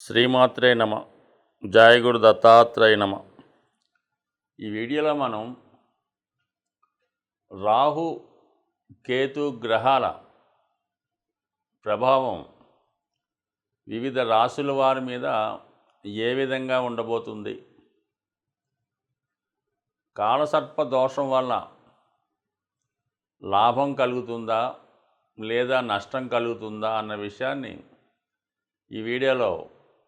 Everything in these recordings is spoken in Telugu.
శ్రీమాత్రే నమ. జాయగుడు దత్తాత్రేయ నమ. ఈ వీడియోలో మనం రాహు కేతు గ్రహాల ప్రభావం వివిధ రాశుల వారి మీద ఏ విధంగా ఉండబోతుంది? కాలసర్ప దోషం వల్ల లాభం కలుగుతుందా? లేదా నష్టం కలుగుతుందా? అన్న విషయాన్ని ఈ వీడియోలో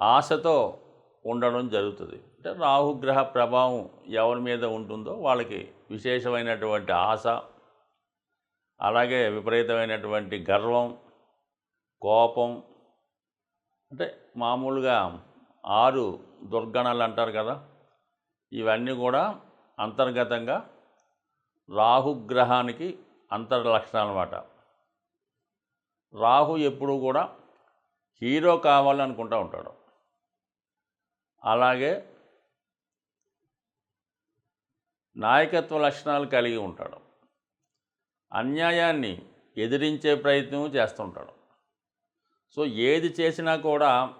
ఆశతో ఉండడం జరుగుతుంది. అంటే రాహుగ్రహ ప్రభావం ఎవరి మీద ఉంటుందో వాళ్ళకి విశేషమైనటువంటి ఆశ అలాగే విపరీతమైనటువంటి గర్వం కోపం. అంటే మామూలుగా ఆరు దుర్గణాలు అంటారు కదా ఇవన్నీ కూడా అంతర్గతంగా రాహుగ్రహానికి అంతర్లక్షణాలు అన్నమాట రాహు ఎప్పుడు కూడా హీరో కావాలనుకుంటూ ఉంటాడు. అలాగే నాయకత్వ లక్షణాలు కలిగి ఉంటాడు. అన్యాయాన్ని ఎదిరించే ప్రయత్నం చేస్తుంటాడు. సో ఏది చేసినా కూడా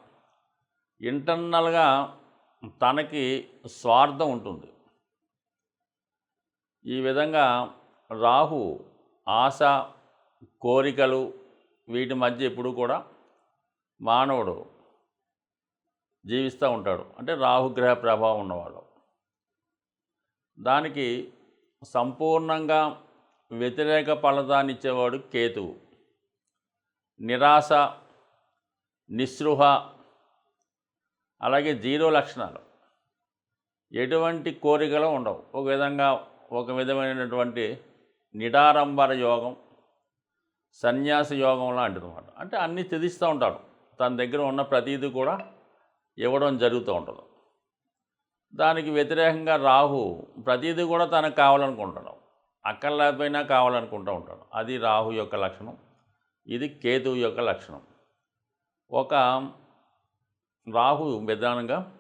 ఇంటర్నల్గా తనకి స్వార్థం ఉంటుంది. ఈ విధంగా రాహు ఆశ కోరికలు వీటి మధ్య ఎప్పుడు కూడా మానవుడు జీవిస్తూ ఉంటాడు. అంటే రాహుగ్రహ ప్రభావం ఉన్నవాడు. దానికి సంపూర్ణంగా వ్యతిరేక ఫలితాన్ని ఇచ్చేవాడు కేతువు. నిరాశ నిస్పృహ అలాగే జీరో లక్షణాలు. ఎటువంటి కోరికలు ఉండవు. ఒక విధంగా ఒక విధమైనటువంటి నిడారంబర యోగం సన్యాస యోగం లాంటిది అనమాట అంటే అన్నీ త్యజిస్తూ ఉంటాడు. తన దగ్గర ఉన్న ప్రతీది కూడా ఇవ్వడం జరుగుతూ ఉంటుంది. దానికి వ్యతిరేకంగా రాహు ప్రతిదీ కూడా తనకు కావాలనుకుంటాడు. అక్కడ లేకపోయినా కావాలనుకుంటూ ఉంటాడు. అది రాహు యొక్క లక్షణం. ఇది కేతువు యొక్క లక్షణం. ఒక రాహు విధానంగా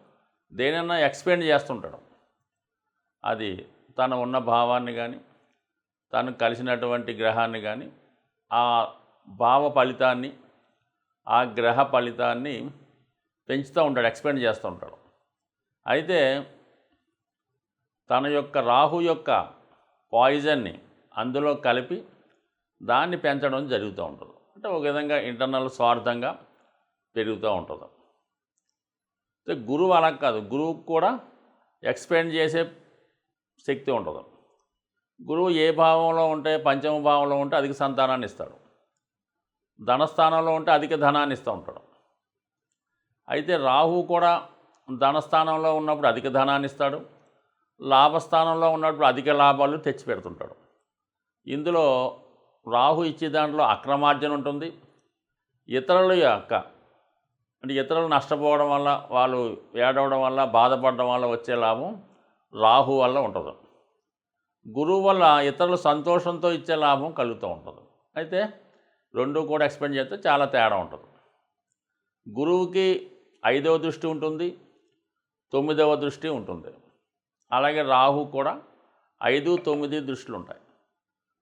దేనైనా ఎక్స్పెండ్ చేస్తుంటాడు. అది తన ఉన్న భావాన్ని కానీ తను కలిసినటువంటి గ్రహాన్ని కానీ ఆ భావ ఫలితాన్ని ఆ గ్రహ ఫలితాన్ని పెంచుతూ ఉంటాడు ఎక్స్పెండ్ చేస్తూ ఉంటాడు. అయితే తన యొక్క రాహు యొక్క పాయిజన్ని అందులో కలిపి దాన్ని పెంచడం జరుగుతూ ఉంటుంది. అంటే ఒక విధంగా ఇంటర్నల్ స్వార్థంగా పెరుగుతూ ఉంటుంది. అయితే గురువు అలా కాదు గురువుకు కూడా ఎక్స్పెండ్ చేసే శక్తి ఉంటుంది. గురువు ఏ భావంలో ఉంటే పంచమ భావంలో ఉంటే అధిక సంతానాన్ని ఇస్తాడు. ధనస్థానంలో ఉంటే అధిక ధనాన్ని ఇస్తూ ఉంటాడు. అయితే రాహు కూడా ధనస్థానంలో ఉన్నప్పుడు అధిక ధనాన్ని ఇస్తాడు. లాభస్థానంలో ఉన్నప్పుడు అధిక లాభాలు తెచ్చి పెడుతుంటాడు. ఇందులో రాహు ఇచ్చే దాంట్లో అక్రమార్జన ఉంటుంది. ఇతరుల యొక్క అంటే ఇతరులు నష్టపోవడం వల్ల వాళ్ళు ఏడవడం వల్ల బాధపడడం వల్ల వచ్చే లాభం రాహు వల్ల ఉంటుంది. గురువు వల్ల ఇతరులు సంతోషంతో ఇచ్చే లాభం కలుగుతూ ఉంటుంది. అయితే రెండు కూడా ఎక్స్పెండ్ చేస్తే చాలా తేడా ఉంటుంది. గురువుకి ఐదవ దృష్టి ఉంటుంది తొమ్మిదవ దృష్టి ఉంటుంది. అలాగే రాహు కూడా ఐదు తొమ్మిది దృష్టిలు ఉంటాయి.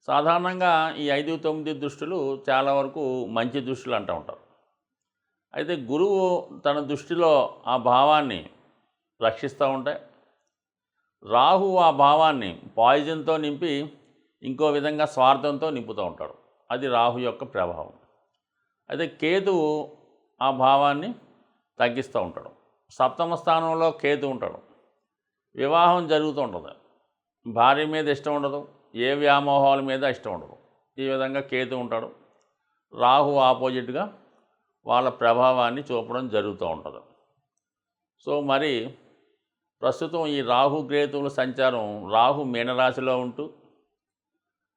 సాధారణంగా ఈ ఐదు తొమ్మిది దృష్టిలు చాలా వరకు మంచి దృష్టిలు అంటూ ఉంటారు. అయితే గురువు తన దృష్టిలో ఆ భావాన్ని రక్షిస్తూ ఉంటాయి రాహు ఆ భావాన్ని పాయిజన్తో నింపి ఇంకో విధంగా స్వార్థంతో నింపుతూ ఉంటాడు. అది రాహు యొక్క ప్రభావం. అయితే కేతువు ఆ భావాన్ని తగ్గిస్తూ ఉంటాడు. సప్తమ స్థానంలో కేతు ఉంటాడు. వివాహం జరుగుతూ ఉంటుంది భార్య మీద ఇష్టం ఉండదు. ఏ వ్యామోహాల మీద ఇష్టం ఉండదు. ఈ విధంగా కేతు ఉంటాడు. రాహు ఆపోజిట్గా వాళ్ళ ప్రభావాన్ని చూపడం జరుగుతూ ఉంటుంది. సో మరి ప్రస్తుతం ఈ రాహు గ్రేతువుల సంచారం రాహు మీనరాశిలో ఉంటూ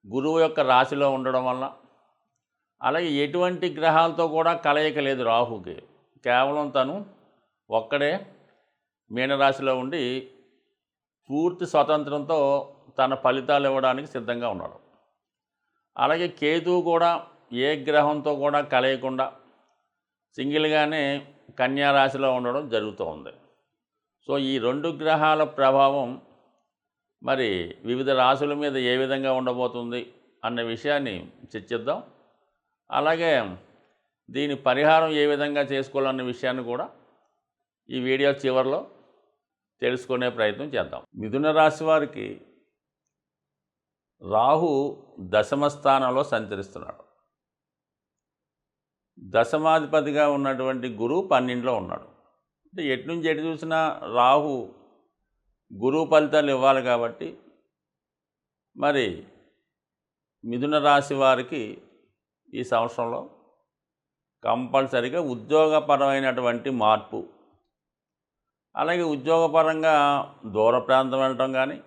గురువు యొక్క రాశిలో ఉండడం వల్ల అలాగే ఎటువంటి గ్రహాలతో కూడా కలయిక లేదు రాహుకి. కేవలం తను ఒక్కడే మీనరాశిలో ఉండి పూర్తి స్వతంత్రంతో తన ఫలితాలు ఇవ్వడానికి సిద్ధంగా ఉన్నాడు. అలాగే కేతువు కూడా ఏ గ్రహంతో కూడా కలయకుండా సింగిల్గానే కన్యా రాశిలో ఉండడం జరుగుతూ ఉంది. సో ఈ రెండు గ్రహాల ప్రభావం మరి వివిధ రాశుల మీద ఏ విధంగా ఉండబోతుంది అన్న విషయాన్ని చర్చిద్దాం. అలాగే దీని పరిహారం ఏ విధంగా చేసుకోవాలన్న విషయాన్ని కూడా ఈ వీడియో చివరిలో తెలుసుకునే ప్రయత్నం చేద్దాం. మిథున రాశి వారికి రాహు దశమ స్థానంలో సంచరిస్తున్నాడు. దశమాధిపతిగా ఉన్నటువంటి గురువు పన్నెండులో ఉన్నాడు. అంటే ఎటు నుంచి ఎటు చూసినా రాహు గురువు ఫలితాలు ఇవ్వాలి కాబట్టి మరి మిథున రాశి వారికి ఈ సంవత్సరంలో కంపల్సరిగా ఉద్యోగపరమైనటువంటి మార్పు. అలాగే ఉద్యోగపరంగా దూర ప్రాంతం వెళ్ళటం కానీ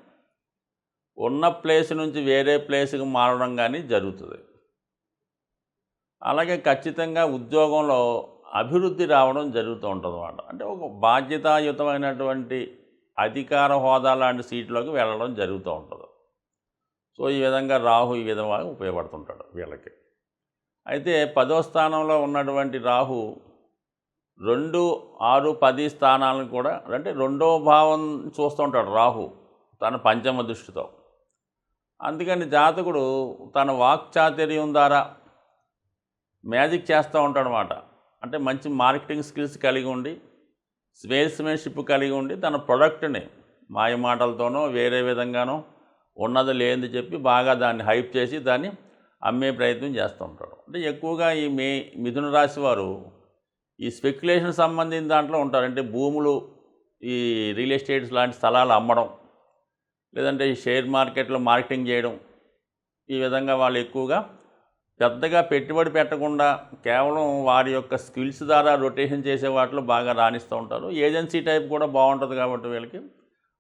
ఉన్న ప్లేస్ నుంచి వేరే ప్లేస్కి మారడం కానీ జరుగుతుంది. అలాగే ఖచ్చితంగా ఉద్యోగంలో అభివృద్ధి రావడం జరుగుతూ ఉంటుంది అన్నమాట అంటే ఒక బాధ్యతాయుతమైనటువంటి అధికార హోదా లాంటి సీట్లోకి వెళ్ళడం జరుగుతూ ఉంటుంది. సో ఈ విధంగా రాహు ఈ విధంగా ఉపయోగపడుతుంటాడు వీళ్ళకి. అయితే పదో స్థానంలో ఉన్నటువంటి రాహు రెండు ఆరు పది స్థానాలను కూడా అంటే రెండో భావం చూస్తూ ఉంటాడు రాహు తన పంచమ దృష్టితో. అందుకని జాతకుడు తన వాక్చాతుర్యం ద్వారా మ్యాజిక్ చేస్తూ ఉంటాడనమాట అంటే మంచి మార్కెటింగ్ స్కిల్స్ కలిగి ఉండి స్వేస్మెన్షిప్ కలిగి ఉండి తన ప్రొడక్ట్ని మాయమాటలతోనో వేరే విధంగానో ఉన్నది లేనిది చెప్పి బాగా దాన్ని హైప్ చేసి దాన్ని అమ్మే ప్రయత్నం చేస్తూ ఉంటాడు. అంటే ఎక్కువగా ఈ మే మిథున రాశి వారు ఈ స్పెక్యులేషన్ సంబంధించిన దాంట్లో ఉంటారు. అంటే భూములు ఈ రియల్ ఎస్టేట్స్ లాంటి స్థలాలు అమ్మడం లేదంటే ఈ షేర్ మార్కెట్లో మార్కెటింగ్ చేయడం ఈ విధంగా వాళ్ళు ఎక్కువగా పెద్దగా పెట్టుబడి పెట్టకుండా కేవలం వారి యొక్క స్కిల్స్ ద్వారా రొటేషన్ చేసే వాటిలో బాగా రాణిస్తూ ఉంటారు. ఏజెన్సీ టైప్ కూడా బాగుంటుంది కాబట్టి వీళ్ళకి.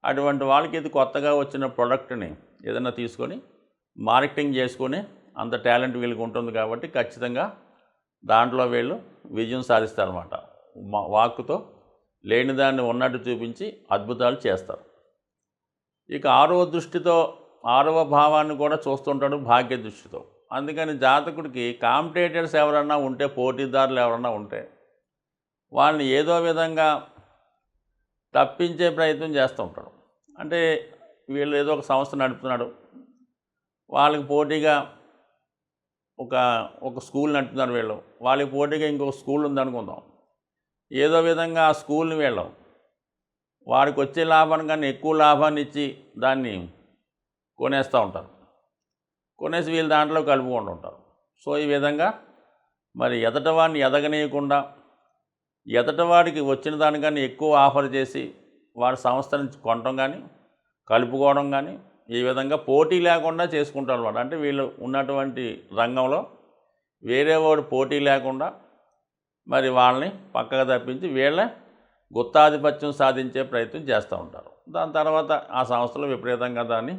అటువంటి వాళ్ళకి ఇది కొత్తగా వచ్చిన ప్రోడక్ట్ని ఏదైనా తీసుకొని మార్కెటింగ్ చేసుకొని అంత టాలెంట్ వీళ్ళకి ఉంటుంది కాబట్టి ఖచ్చితంగా దాంట్లో వీళ్ళు విజయం సాధిస్తారనమాట మా వాక్కుతో లేని దాన్ని ఉన్నట్టు చూపించి అద్భుతాలు చేస్తారు. ఇక ఆరవ దృష్టితో ఆరవ భావాన్ని కూడా చూస్తుంటాడు భాగ్య దృష్టితో. అందుకని జాతకుడికి కాంపిటేటర్స్ ఎవరన్నా ఉంటే పోటీదారులు ఎవరన్నా ఉంటే వాళ్ళని ఏదో విధంగా తప్పించే ప్రయత్నం చేస్తూ ఉంటాడు. అంటే వీళ్ళు ఏదో ఒక సంస్థ నడుపుతున్నాడు. వాళ్ళకి పోటీగా ఒక ఒక స్కూల్ నడుపుతున్నారు వీళ్ళు. వాళ్ళకి పోటీగా ఇంకొక స్కూల్ ఉందనుకుందాం ఏదో విధంగా ఆ స్కూల్ని వీళ్ళు వాడికి వచ్చే లాభాన్ని కన్నా ఎక్కువ లాభాన్ని ఇచ్చి దాన్ని కొనేస్తూ ఉంటారు. కొనేసి వీళ్ళు దాంట్లో కలుపుకుంటూ ఉంటారు. సో ఈ విధంగా మరి ఎదటవాడిని ఎదగనీయకుండా ఎదటవాడికి వచ్చిన దానికన్నా ఎక్కువ ఆఫర్ చేసి వాడి సంస్థ నుంచి కొనడం కానీ కలుపుకోవడం కానీ ఈ విధంగా పోటీ లేకుండా చేసుకుంటారు అనమాట అంటే వీళ్ళు ఉన్నటువంటి రంగంలో వేరే వాడు పోటీ లేకుండా మరి వాళ్ళని పక్కకు తప్పించి వీళ్ళే గుత్తాధిపత్యం సాధించే ప్రయత్నం చేస్తూ ఉంటారు. దాని తర్వాత ఆ సంస్థలో విపరీతంగా దాన్ని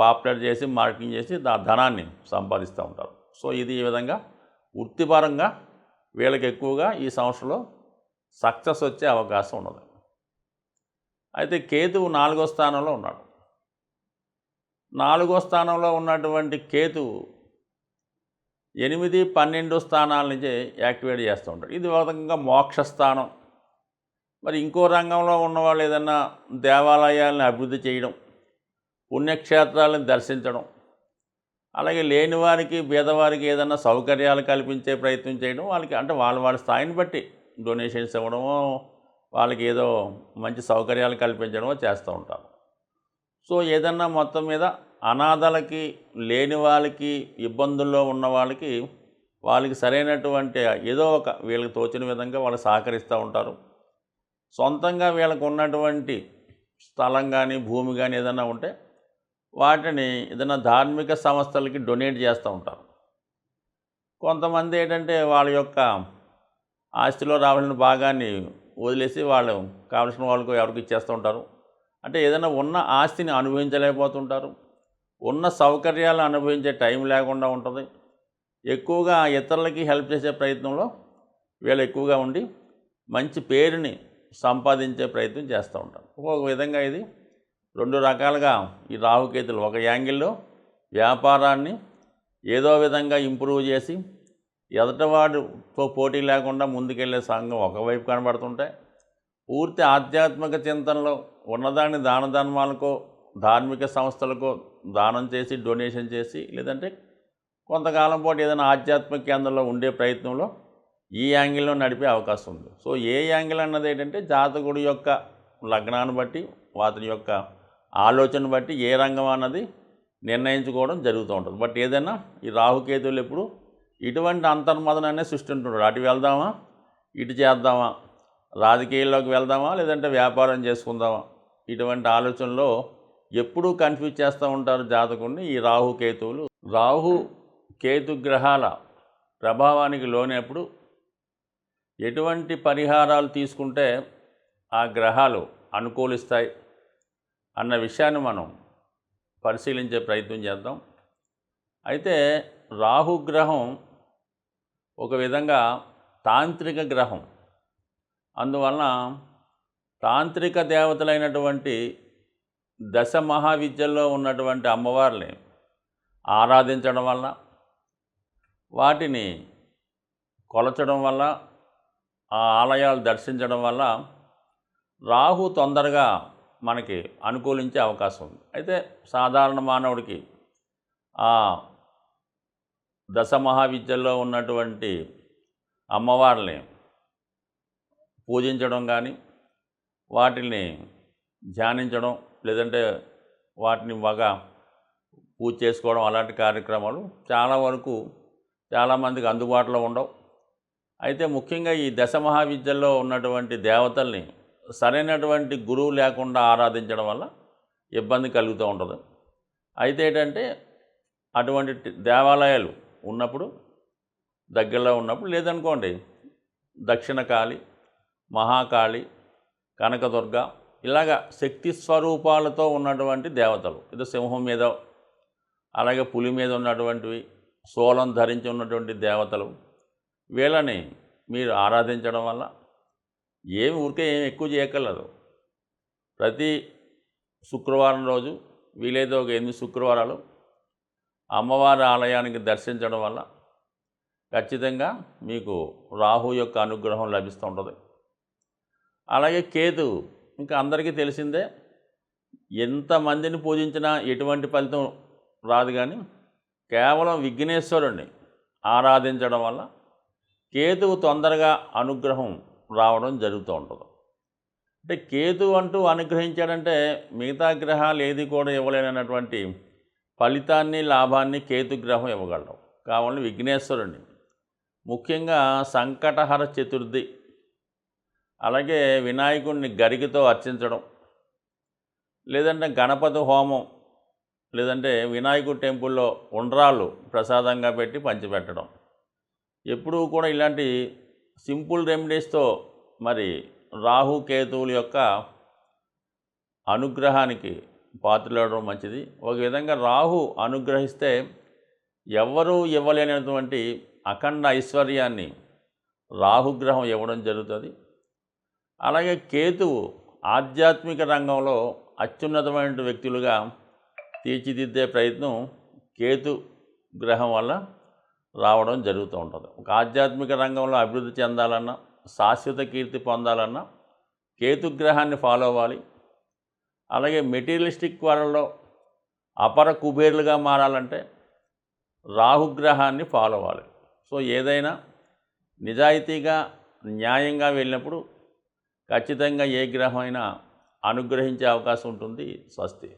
పాపులర్ చేసి మార్కెటింగ్ చేసి దా ధనాన్ని సంపాదిస్తూ ఉంటారు. సో ఇది ఈ విధంగా వృత్తిపరంగా వీళ్ళకి ఎక్కువగా ఈ సంస్థలో సక్సెస్ వచ్చే అవకాశం ఉన్నది. అయితే కేతువు నాలుగో స్థానంలో ఉన్నాడు. నాలుగో స్థానంలో ఉన్నటువంటి కేతువు ఎనిమిది పన్నెండు స్థానాల నుంచి యాక్టివేట్ చేస్తూ ఉంటాడు. ఇది ఒక విధంగా మోక్ష స్థానం. మరి ఇంకో రంగంలో ఉన్నవాళ్ళు ఏదన్నా దేవాలయాలను అభివృద్ధి చేయడం పుణ్యక్షేత్రాలను దర్శించడం అలాగే లేని వారికి బీదవారికి ఏదైనా సౌకర్యాలు కల్పించే ప్రయత్నం చేయడం వాళ్ళకి అంటే వాళ్ళ వాళ్ళ స్థాయిని బట్టి డొనేషన్స్ ఇవ్వడమో వాళ్ళకి ఏదో మంచి సౌకర్యాలు కల్పించడమో చేస్తూ ఉంటారు. సో ఏదన్నా మొత్తం మీద అనాథలకి లేని వాళ్ళకి ఇబ్బందుల్లో ఉన్న వాళ్ళకి వాళ్ళకి సరైనటువంటి ఏదో ఒక వీళ్ళకి తోచిన విధంగా వాళ్ళు సహకరిస్తూ ఉంటారు. సొంతంగా వీళ్ళకు ఉన్నటువంటి స్థలం కానీ భూమి కానీ ఏదైనా ఉంటే వాటిని ఏదైనా ధార్మిక సంస్థలకి డొనేట్ చేస్తూ ఉంటారు. కొంతమంది ఏంటంటే వాళ్ళ యొక్క ఆస్తిలో రావాల్సిన భాగాన్ని వదిలేసి వాళ్ళు కావలసిన వాళ్ళకు ఎవరికి ఇచ్చేస్తూ ఉంటారు. అంటే ఏదైనా ఉన్న ఆస్తిని అనుభవించలేకపోతుంటారు. ఉన్న సౌకర్యాలు అనుభవించే టైం లేకుండా ఉంటుంది. ఎక్కువగా ఇతరులకి హెల్ప్ చేసే ప్రయత్నంలో వీళ్ళు ఎక్కువగా ఉండి మంచి పేరుని సంపాదించే ప్రయత్నం చేస్తూ ఉంటారు. ఒక విధంగా ఇది రెండు రకాలుగా ఈ రాహుకేతులు. ఒక యాంగిల్లో వ్యాపారాన్ని ఏదో విధంగా ఇంప్రూవ్ చేసి ఎదటవాడితో పోటీ లేకుండా ముందుకెళ్ళే సంఘం ఒకవైపు కనబడుతుంటాయి. పూర్తి ఆధ్యాత్మిక చింతనలో ఉన్నదాన్ని దాన ధర్మాలకో ధార్మిక సంస్థలకో దానం చేసి డొనేషన్ చేసి లేదంటే కొంతకాలం పాటు ఏదైనా ఆధ్యాత్మిక కేంద్రంలో ఉండే ప్రయత్నంలో ఈ యాంగిల్లో నడిపే అవకాశం ఉంది. సో ఏ యాంగిల్ అన్నది ఏంటంటే జాతకుడి యొక్క లగ్నాన్ని బట్టి వాటి యొక్క ఆలోచన బట్టి ఏ రంగం అన్నది నిర్ణయించుకోవడం జరుగుతూ ఉంటుంది. బట్ ఏదైనా ఈ రాహుకేతువులు ఎప్పుడు ఇటువంటి అంతర్మదనాన్ని సృష్టింటుంటాడు అటు వెళ్దామా? ఇటు చేద్దామా? రాజకీయాల్లోకి వెళ్దామా లేదంటే వ్యాపారం చేసుకుందామా? ఇటువంటి ఆలోచనలో ఎప్పుడూ కన్ఫ్యూజ్ చేస్తూ ఉంటారు జాతకుడిని ఈ రాహు కేతువులు. రాహు కేతు గ్రహాల ప్రభావానికి లోనేప్పుడు ఎటువంటి పరిహారాలు తీసుకుంటే ఆ గ్రహాలు అనుకూలిస్తాయి అన్న విషయాన్ని మనం పరిశీలించే ప్రయత్నం చేద్దాం. అయితే రాహుగ్రహం ఒక విధంగా తాంత్రిక గ్రహం. అందువలన తాంత్రిక దేవతలైనటువంటి దశ మహావిద్యల్లో ఉన్నటువంటి అమ్మవారిని ఆరాధించడం వల్ల వాటిని కొలచడం వల్ల ఆ ఆలయాలు దర్శించడం వల్ల రాహు తొందరగా మనకి అనుకూలించే అవకాశం ఉంది. అయితే సాధారణ మానవుడికి ఆ దశ మహావిద్యల్లో ఉన్నటువంటి అమ్మవారిని పూజించడం కానీ వాటిని ధ్యానించడం లేదంటే వాటిని బాగా పూజ చేసుకోవడం అలాంటి కార్యక్రమాలు చాలా వరకు చాలామందికి అందుబాటులో ఉండవు. అయితే ముఖ్యంగా ఈ దశ మహావిద్యల్లో ఉన్నటువంటి దేవతల్ని సరైనటువంటి గురువు లేకుండా ఆరాధించడం వల్ల ఇబ్బంది కలుగుతూ ఉంటుంది. అయితే ఏంటంటే అటువంటి దేవాలయాలు ఉన్నప్పుడు దగ్గరలో ఉన్నప్పుడు లేదనుకోండి దక్షిణ కాళి మహాకాళి కనకదుర్గ ఇలాగ శక్తి స్వరూపాలతో ఉన్నటువంటి దేవతలు. ఇది సింహం మీద అలాగే పులి మీద ఉన్నటువంటివి సోలం ధరించి ఉన్నటువంటి దేవతలు. వీళ్ళని మీరు ఆరాధించడం వల్ల ఏమి ఊరికే ఏమి ఎక్కువ చేయక్కర్లేదు. ప్రతి శుక్రవారం రోజు వీలైతే ఒక ఎనిమిది శుక్రవారాలు అమ్మవారి ఆలయానికి దర్శించడం వల్ల ఖచ్చితంగా మీకు రాహు యొక్క అనుగ్రహం లభిస్తూ ఉంటుంది. అలాగే కేతు ఇంకా అందరికీ తెలిసిందే ఎంతమందిని పూజించినా ఎటువంటి ఫలితం రాదు కానీ కేవలం విఘ్నేశ్వరుణ్ణి ఆరాధించడం వల్ల కేతువు తొందరగా అనుగ్రహం రావడం జరుగుతూ ఉంటుంది. అంటే కేతు అంటూ అనుగ్రహించాడంటే మిగతా గ్రహాలు ఏది కూడా ఇవ్వలేనటువంటి ఫలితాన్ని లాభాన్ని కేతు గ్రహం ఇవ్వగలడం. కావాలని విఘ్నేశ్వరుణ్ణి. ముఖ్యంగా సంకటహర చతుర్థి అలాగే వినాయకుడిని గరికతో అర్చించడం లేదంటే గణపతి హోమం లేదంటే వినాయకుడి టెంపుల్లో ఉండ్రాళ్ళు ప్రసాదంగా పెట్టి పంచిపెట్టడం. ఎప్పుడూ కూడా ఇలాంటి సింపుల్ రెమెడీస్తో మరి రాహు కేతువుల యొక్క అనుగ్రహానికి పాత్రలవడం మంచిది. ఒక విధంగా రాహు అనుగ్రహిస్తే ఎవ్వరూ ఇవ్వలేనటువంటి అఖండ ఐశ్వర్యాన్ని రాహుగ్రహం ఇవ్వడం జరుగుతుంది. అలాగే కేతువు ఆధ్యాత్మిక రంగంలో అత్యున్నతమైన వ్యక్తులుగా తీర్చిదిద్దే ప్రయత్నం కేతు గ్రహం వల్ల రావడం జరుగుతూ ఉంటుంది. ఒక ఆధ్యాత్మిక రంగంలో అభివృద్ధి చెందాలన్నా శాశ్వత కీర్తి పొందాలన్నా కేతుగ్రహాన్ని ఫాలో అవ్వాలి. అలాగే మెటీరియలిస్టిక్ వరల్డ్లో అపర కుబేర్లుగా మారాలంటే రాహుగ్రహాన్ని ఫాలో అవ్వాలి. సో ఏదైనా నిజాయితీగా న్యాయంగా వెళ్ళినప్పుడు ఖచ్చితంగా ఏ గ్రహం అయినా అనుగ్రహించే అవకాశం ఉంటుంది స్వస్తి.